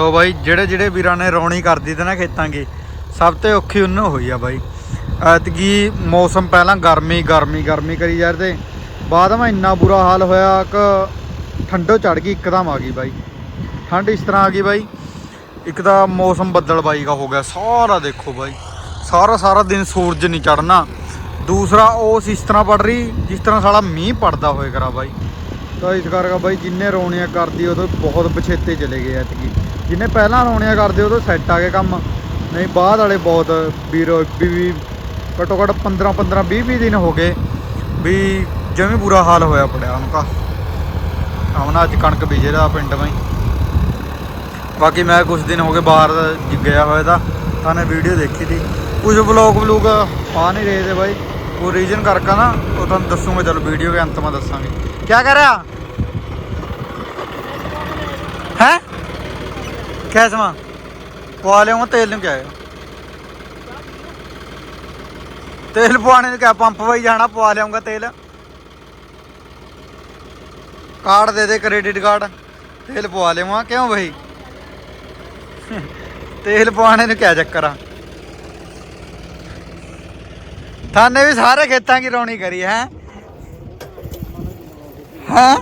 ਤੋ ਬਾਈ, ਜਿਹੜੇ ਜਿਹੜੇ ਵੀਰਾਂ ਨੇ ਰੌਣੀ ਕਰਦੀ ਤੇ ਨਾ ਖੇਤਾਂ ਕੀ, ਸਭ ਤੋਂ ਔਖੀ ਉਹਨੂੰ ਹੋਈ ਆ ਬਾਈ। ਐਤਕੀ ਮੌਸਮ ਪਹਿਲਾਂ ਗਰਮੀ ਗਰਮੀ ਗਰਮੀ ਕਰੀ ਯਾਰ ਤੇ, ਬਾਅਦ ਵਿੱਚ ਇੰਨਾ ਬੁਰਾ ਹਾਲ ਹੋਇਆ ਕਿ ਠੰਡੋ ਚੜ ਗਈ, ਇੱਕਦਮ ਆ ਗਈ ਬਾਈ। ਠੰਡ ਇਸ ਤਰ੍ਹਾਂ ਆ ਗਈ ਬਾਈ, ਇੱਕ ਤਾਂ ਮੌਸਮ ਬੱਦਲ ਬਾਈ ਦਾ ਹੋ ਗਿਆ, ਸਾਰਾ ਦੇਖੋ ਬਾਈ, ਸਾਰਾ ਸਾਰਾ ਦਿਨ ਸੂਰਜ ਨਹੀਂ ਚੜਨਾ ਦੂਸਰਾ ਉਸ ਇਸ ਤਰ੍ਹਾਂ ਪੜ ਰਹੀ, ਜਿਸ ਤਰ੍ਹਾਂ ਸਾਲਾ ਮੀਂਹ ਪੜਦਾ ਹੋਏ ਕਰਾ ਬਾਈ। ਤਾਂ ਇਸ ਕਰਕੇ ਬਾਈ, ਜਿੰਨੇ ਰੌਣੀਆਂ ਕਰਦੀ, ਉਦੋਂ ਬਹੁਤ ਪਛੇਤੇ ਚਲੇ ਗਏ ਐਤਕੀ। ਜਿੰਨੇ ਪਹਿਲਾਂ ਰੌਣੀਆਂ ਕਰਦੇ ਉਦੋਂ ਸੈੱਟ ਆ ਗਏ ਕੰਮ। ਨਹੀਂ, ਬਾਅਦ ਵਾਲੇ ਬਹੁਤ ਵੀਰੋ, ਵੀ ਵੀ ਘੱਟੋ ਘੱਟ 15 15 20 20 ਦਿਨ ਹੋ ਗਏ ਵੀ ਜਿਵੇਂ ਬੁਰਾ ਹਾਲ ਹੋਇਆ ਪੜਿਆ ਉਹਨਾਂ ਆਉਣਾ ਅੱਜ ਕਣਕ ਬੀਜੇ ਦਾ ਪਿੰਡ ਮੈਂ ਬਾਕੀ ਮੈਂ ਕੁਝ ਦਿਨ ਹੋ ਗਏ ਬਾਹਰ ਗਿਆ ਹੋਇਆ ਤਾਂ ਤਾਂ ਨੇ ਵੀਡੀਓ ਦੇਖੀ ਸੀ। ਕੁਝ ਵਲੌਗ ਵਲੂਗ ਪਾ ਨਹੀਂ ਰਹੇ ਤੇ ਬਾਈ। ਉਹ ਰੀਜਨ ਕਰਕੇ ਨਾ, ਉਹ ਤੁਹਾਨੂੰ ਦੱਸੂਗਾ, ਚਲੋ ਵੀਡੀਓ ਦੇ ਅੰਤ ਮੈਂ ਦੱਸਾਂਗੇ। ਕੀ ਕਰ ਰਿਹਾ? ਕੈਸਮਾ ਪਵਾ ਲਿਆਉਂਗਾ ਤੇਲ ਨੂੰ ਕਿਆ ਤੇਲ ਪਵਾਣੇ ਨੂੰ ਕਿਆ ਪੰਪ ਵਾਈ ਜਾਣਾ, ਪਵਾ ਲਿਆਉਂਗਾ ਤੇਲ। ਕਾਰਡ ਦੇ ਦੇ, ਕ੍ਰੈਡਿਟ ਕਾਰਡ। ਤੇਲ ਪਵਾ ਲਿਆਵਾਂ, ਕਿਉਂ ਬਈ? ਤੇਲ ਪਵਾਣੇ ਨੂੰ ਕਿਆ ਚੱਕਰ ਆ। ਥਾਨੇ ਵੀ ਸਾਰੇ ਖੇਤਾਂ ਦੀ ਰੌਣੀ ਕਰੀ, ਹੈ? ਹੈ?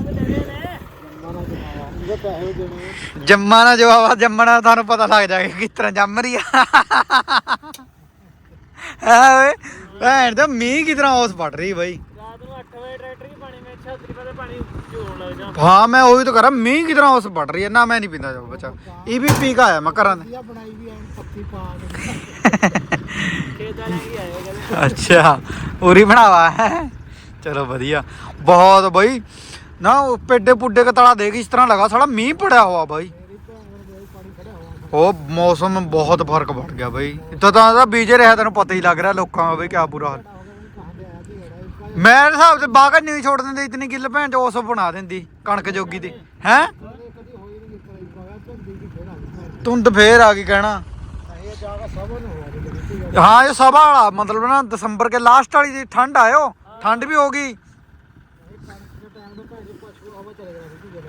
ਜੰਮਾ ਨਾ ਜਵਾਬ ਆ ਜੰਮਣਾ ਤੁਹਾਨੂੰ ਪਤਾ ਲੱਗ ਜਾਏਗਾ ਕਿਸ ਤਰ੍ਹਾਂ ਜੰਮ ਰਹੀ ਆ। ਹੈ ਓਏ ਭੈਣ ਦਾ ਮੀਂਹ ਕੀ ਤਰ੍ਹਾਂ ਉਸ ਪੜ ਰਹੀ ਬਾਈ। ਰਾਤ ਨੂੰ 8 ਵਜੇ ਟਰੈਕਟਰ ਹੀ ਪਾਣੀ ਮੈਂ ਛਤਰੀ ਪਾ ਪਾਣੀ ਝੋਣ ਲੱਗ ਜਾ ਹਾਂ ਮੈਂ ਉਹੀ ਤਾਂ ਕਰਾਂ ਮੀਂਹ ਕੀ ਤਰ੍ਹਾਂ ਉਸ ਪੜ ਰਹੀ ਹੈ ਨਾ ਮੈਂ ਨਹੀਂ ਪੀਂਦਾ ਜਾ ਬੱਚਾ ਇਹ ਵੀ ਪੀ ਕੇ ਆਇਆ ਮੈਂ ਘਰਾਂ ਦੇ। ਬਣਾਈ ਵੀ ਐਨ ਪੱਤੀ ਪਾ ਕੇ। ਖੇਤ ਵਾਲਿਆਂ ਕੀ ਆਏ ਕਹਿੰਦੇ। ਅੱਛਾ ਉਰੀ ਬਣਾਵਾ ਹੈ। ਚਲੋ ਵਧੀਆ। ਬਹੁਤ ਬਈ ਨਾ, ਉਹ ਪੇਡੇ ਪੁੱਡੇ ਕਾ ਤਲਾ ਦੇਖ, ਇਸ ਤਰ੍ਹਾਂ ਲਗਾ, ਸਾਲਾ ਮੀਂਹ ਪੜਿਆ ਹੋਆ ਬਾਈ। ਉਹ ਮੌਸਮ ਬਹੁਤ ਫ਼ਰਕ ਪੜ ਗਿਆ ਬਈ। ਇੱਥੇ ਤਾਂ ਦਾ ਬੀਜ ਰਿਹਾ, ਤੈਨੂੰ ਪਤਾ ਹੀ ਲੱਗ ਰਿਹਾ ਲੋਕਾਂ ਦਾ ਬਈ, ਕਿਆ ਬੁਰਾ ਹਾਲ। ਮੈਂ ਹਿਸਾਬ ਤੇ ਬਾਗਾ ਨਹੀਂ ਛੋੜ ਦਿੰਦੇ, ਇਤਨੀ ਗਿੱਲ ਭੈਣ ਚ ਬਣਾ ਦਿੰਦੀ, ਕਣਕ ਜੋਗੀ ਦੀ। ਹੈ? ਤੁੰਦ ਫੇਰ ਆ ਗਈ ਕਹਿਣਾ। ਹਾਂ, ਇਹ ਸਭਾ ਵਾਲਾ, ਮਤਲਬ ਨਾ ਦਸੰਬਰ ਕੇ ਲਾਸਟ ਵਾਲੀ ਦੀ ਠੰਡ ਆਇਓ, ਠੰਡ ਵੀ ਹੋ ਗਈ।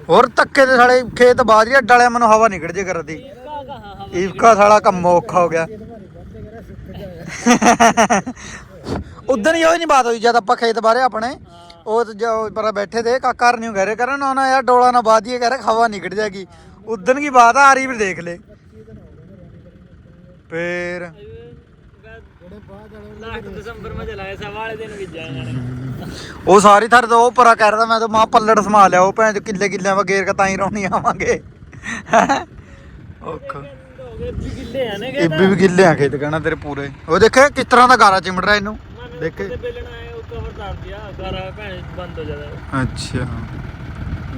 ਹੋਰ ਧੱਕੇ ਦੇ ਸਾਲੇ ਖੇਤ ਬਾਜਰੀ ਡਾਲਿਆ ਮੈਨੂੰ ਹਵਾ ਨਿਕੜ ਜੇ ਕਰਦੀ। ਈਵਕਾ ਸਾਲਾ ਕੰਮ ਔਖਾ ਹੋ ਗਿਆ। ਉਦੋਂ ਹੀ ਹੋਈ ਨਹੀਂ ਬਾਤ ਹੋਈ ਜਦ ਆਪਾਂ ਖੇਤ ਬਾਰੇ ਆਪਣੇ। ਉਹ ਜੋ ਪਰ ਬੈਠੇ ਤੇ ਕਾਕਰ ਨਹੀਂ ਘਰੇ ਕਰਨ, ਨਾ ਨਾ ਯਾਰ ਡੋਲਾ ਨਾ ਬਾਦੀਏ ਕਰੇ ਹਵਾ ਨਿਕੜ ਜਾਏਗੀ ਉਦੋਂ ਕੀ ਬਾਤ ਆ ਰਹੀ ਵੀ ਦੇਖ ਲੈ। ਫੇਰ ਲਾਸਟ ਦਸੰਬਰ ਮੈਂ ਚਲਾਇਆ ਸਾ ਵਾਲੇ ਦਿਨ ਵਿਜਿਆ ਇਹਨਾਂ ਉਹ ਸਾਰੀ ਥਰ ਤੋਂ ਉਹ ਪਰਾ ਕਰਦਾ ਮੈਂ ਤਾਂ, ਮਾਂ ਪੱਲੜ ਸਮਾ ਲਿਆ ਉਹ ਭੈਣ ਚੋ ਕਿੱਲੇ ਕਿੱਲਿਆਂ ਵਾ ਗੇਰ ਕੇ ਰੋਣੀ ਆਵਾਂਗੇ। ਔਖਾ। ਵੀ ਗਿੱਲੇ ਆ ਨੇ ਇਹ ਵੀ ਗਿੱਲੇ ਆ ਖੇਤ ਕਹਿਣਾ ਤੇਰੇ ਪੂਰੇ। ਉਹ ਦੇਖੇ ਕਿਸ ਤਰ੍ਹਾਂ ਦਾ ਗਾਰਾ ਚਿਮੜ ਰਿਹਾ ਇਹਨੂੰ? ਦੇਖੇ। ਬੇਲਣ ਆਏ ਉਹ ਕਵਰ ਕਰ ਦਿਆ ਸਾਰਾ ਭੈਣ ਬੰਦ ਹੋ ਜਾਂਦਾ ਅੱਛਾ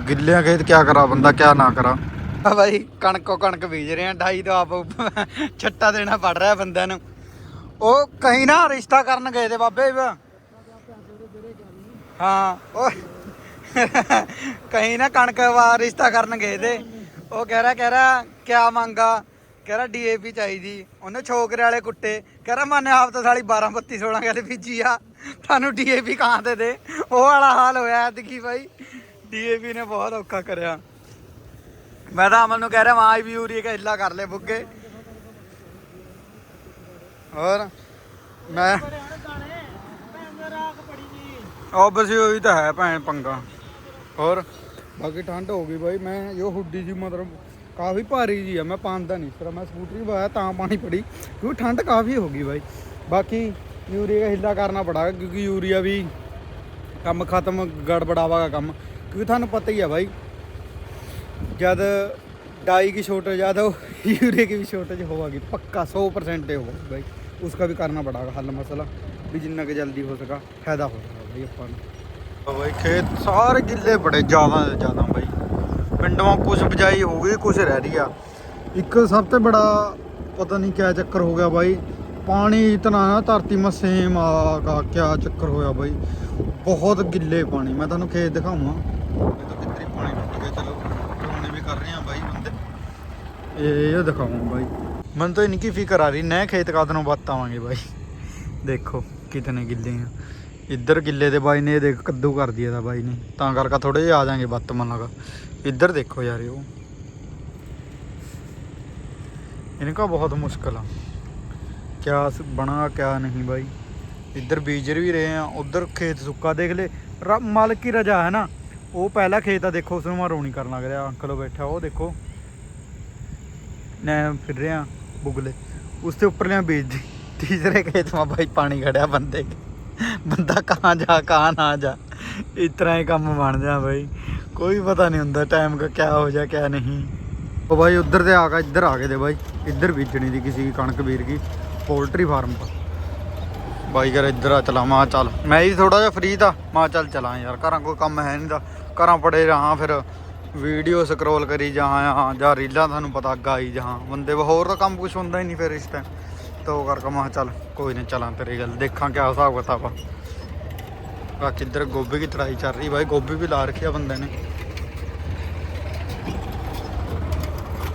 ਗਿੱਲਿਆਂ ਖੇਤ, ਕਿਆ ਕਰਾ ਬੰਦਾ, ਕਿਆ ਨਾ ਕਰਾ। ਆ ਭਾਈ ਕਣਕੋ ਕਣਕ ਬੀਜ ਰਹੇ ਆ ਢਾਈ ਤੋਂ ਆਪ ਛੱਟਾ ਦੇਣਾ ਪੜ ਰਿਹਾ ਬੰਦਿਆਂ ਨੂੰ। ਉਹ ਕਹੀਂ ਨਾ ਰਿਸ਼ਤਾ ਕਰਨ ਗਏ ਤੇ ਬਾਬੇ ਹਾਂ, ਉਹ ਕਹੀਂ ਨਾ ਕਣਕ ਵਾ ਰਿਸ਼ਤਾ ਕਰਨ ਗਏ ਤੇ। ਉਹ ਕਹਿ ਰਿਹਾ ਕਹਿ ਰਿਹਾ, ਕਿਆ ਮੰਗਾ ਕਹਿ ਰਿਹਾ ਡੀਏਪੀ ਚਾਹੀਦੀ। ਉਹਨੇ ਛੋਕਰੇ ਵਾਲੇ ਕੁੱਟੇ। ਕਹਿ ਰਿਹਾ, ਮਾਨੇ ਆਪ ਤਾਂ ਸਾਲੀ 12 32 16 ਗੱਲ ਬੀਜੀ ਆ। ਤੁਹਾਨੂੰ ਡੀਏਪੀ ਕਾਂ ਤੇ ਦੇ? ਉਹ ਵਾਲਾ ਹਾਲ ਹੋਇਆ ਐਤਕੀ ਬਾਈ। ਡੀਏਪੀ ਨੇ ਬਹੁਤ ਔਖਾ ਕਰਿਆ। ਮੈਂ ਤਾਂ ਅਮਲ ਨੂੰ ਕਹਿ ਰਿਹਾ ਮਾਂ ਵੀ ਯੂਰੀ ਕਾ ਹਿੱਲਾ ਕਰ ਲੈ ਬੁੱਗੇ। ਹੋਰ ਮੈਂ ਓਬਵੀਅਸਲੀ ਉਹੀ ਤਾਂ ਹੈ ਭੈਣ ਪੰਗਾ ਹੋਰ ਬਾਕੀ ਠੰਡ ਹੋ ਗਈ ਬਾਈ ਮੈਂ ਜੋ ਹੁੱਡੀ ਜੀ ਮਤਲਬ ਕਾਫੀ ਭਾਰੀ ਜੀ ਆ ਮੈਂ ਪਾਉਂਦਾ ਨਹੀਂ ਇਸ ਤਰ੍ਹਾਂ ਮੈਂ ਸਕੂਟਰੀ ਵਾਇਆ ਤਾਂ ਪਾਣੀ ਪੜੀ ਕਿਉਂਕਿ ਠੰਡ ਕਾਫੀ ਹੋ ਗਈ ਬਾਈ ਬਾਕੀ ਯੂਰੀਆ ਦਾ ਹਿੱਲਾ ਕਰਨਾ ਪੜਾ ਕਿਉਂਕਿ ਯੂਰੀਆ ਵੀ ਕੰਮ ਖਤਮ ਗੜਬੜਾਵਾਗਾ ਕੰਮ ਕਿਉਂਕਿ ਤੁਹਾਨੂੰ ਪਤਾ ਹੀ ਆ ਬਾਈ ਜਦ डाई की शॉर्टेज आ तो यूरिया की भी शॉर्टेज होगी पक्का सौ परसेंट होगा भाई उसका भी करना पड़ेगा हल मसला भी जितना कि जल्दी हो सका फायदा हो सका भाई अपन भाई खेत सारे गिले बड़े ज़्यादा से ज़्यादा भाई पिंडों कुछ बिजाई हो गई कुछ रह रही है एक सब से बड़ा पता नहीं क्या चक्कर हो गया भाई पानी इतना ना धरती में सेम आगा क्या चक्कर होया भाई बहुत गिले पानी मैं ਤੁਹਾਨੂੰ ਖੇਤ ਦਿਖਾਵਾਂ ਇਹ ਤਾਂ ਕਿੰਨੀ ਪਾਣੀ ਟੁੱਟ ਗਿਆ ਚਲੋ ਰੋਣੇ ਵੀ ਕਰ ਰਹੇ ਆ ਬਾਈ ਬੰਦੇ ਇਹ ਇਹ ਦਿਖਾਵਾਂ ਬਾਈ ਮਨ ਤਾਂ ਇਨਕੀ ਫਿਕਰ ਆ ਰਹੀ ਨੈ ਖੇਤ ਕਾਦ ਨੂੰ ਵੱਤ ਆਵਾਂਗੇ ਬਾਈ। ਦੇਖੋ ਕਿਤਨੇ ਗਿੱਲੇ ਆ। ਇੱਧਰ ਗਿੱਲੇ ਦੇ ਬਾਈ ਨੇ, ਇਹ ਦੇਖ ਕੱਦੂ ਕਰ ਦਿਆ ਦਾ ਬਾਈ ਨੇ। ਤਾਂ ਕਰਕੇ ਥੋੜੇ ਜਿਹਾ ਆ ਜਾਾਂਗੇ ਵੱਤ ਮਨ ਲਗਾ ਇੱਧਰ ਦੇਖੋ ਯਾਰ ਉਹ ਇਨਕਾ ਬਹੁਤ ਮੁਸ਼ਕਲ ਆ। ਕਿਆ ਬਣਾ ਕਿਆ ਨਹੀਂ ਬਾਈ। ਇੱਧਰ ਬੀਜਰ ਵੀ ਰਹੇ ਆ, ਉਧਰ ਖੇਤ ਸੁੱਕਾ ਦੇਖ ਲੈ। ਮਾਲਕ ਹੀ ਰਜਾ ਹੈ ਨਾ? ਉਹ ਪਹਿਲਾ ਖੇਤ ਆ, ਦੇਖੋ ਉਸ ਨੂੰ ਮੈਂ ਰੋਣੀ ਕਰਨ ਲੱਗ ਰਿਹਾ, ਅੰਕਲ ਉਹ ਬੈਠਾ, ਉਹ ਦੇਖੋ। ਨਾ ਫਿਰ ਰਿਹਾ। ਬੁਗਲੇ। ਉਸ ਤੇ ਉੱਪਰਲਿਆਂ ਵੇਚਦੀ ਤੀਸਰੇ ਖੇਤ ਮਾ ਭਾਈ ਪਾਣੀ ਖੜਿਆ ਬੰਦੇ ਬੰਦਾ ਕਹਾਂ ਜਾ, ਕਹਾਂ ਨਾ ਜਾ। ਇਸ ਤਰ੍ਹਾਂ ਹੀ ਕੰਮ ਬਣ ਜਾ ਭਾਈ ਕੋਈ ਪਤਾ ਨਹੀਂ ਹੁੰਦਾ ਟਾਈਮ ਦਾ ਕਿਆ ਹੋ ਜਾ, ਕਿਆ ਨਹੀਂ। ਉਹ ਭਾਈ ਉਧਰ ਤੇ ਆ ਗਿਆ ਇੱਧਰ ਆ ਗਏ ਦੇ ਭਾਈ ਇੱਧਰ ਵੇਚਣੀ ਦੀ ਕਿਸੇ ਦੀ ਕਣਕ ਵੀਰ ਕੀ ਪੋਲਟਰੀ ਫਾਰਮ ਪਰ। ਬਾਈ ਕਰ ਇੱਧਰ ਆ, ਚਲਾ ਮਾ ਚੱਲ। ਮੈਂ ਹੀ ਥੋੜਾ ਜਿਹਾ ਫਰੀ ਤਾਂ। ਮਾ ਚੱਲ ਚਲਾ ਯਾਰ। ਘਰਾਂ ਕੋਈ ਕੰਮ ਹੈ ਨਹੀਂ ਦਾ ਘਰਾਂ ਪੜੇ ਰਹਾ ਫਿਰ। ਵੀਡੀਓ ਸਕਰੋਲ ਕਰੀ ਜਾ ਹਾਂ, ਜਾਂ ਰੀਲਾਂ ਤੁਹਾਨੂੰ ਪਤਾ ਗਾਈ ਜਹਾਂ ਬੰਦੇ ਹੋਰ ਤਾਂ ਕੰਮ ਕੁਝ ਹੁੰਦਾ ਹੀ ਨਹੀਂ ਫਿਰ ਇਸ ਟਾਈਮ ਤੋ ਕਰਕੇ ਮਾ ਚੱਲ, ਕੋਈ ਨਹੀਂ ਚਲਾਂ ਤੇਰੀ ਗੱਲ। ਦੇਖਾਂ ਕਿਆ ਹਿਸਾਬ ਕਿਤਾਬ ਆ। ਬਾਕੀ ਗੋਭੀ ਦੀ ਤੜਾਈ ਚੱਲ ਰਹੀ ਭਾਈ ਗੋਭੀ ਵੀ ਲਾ ਰੱਖਿਆ ਬੰਦੇ ਨੇ।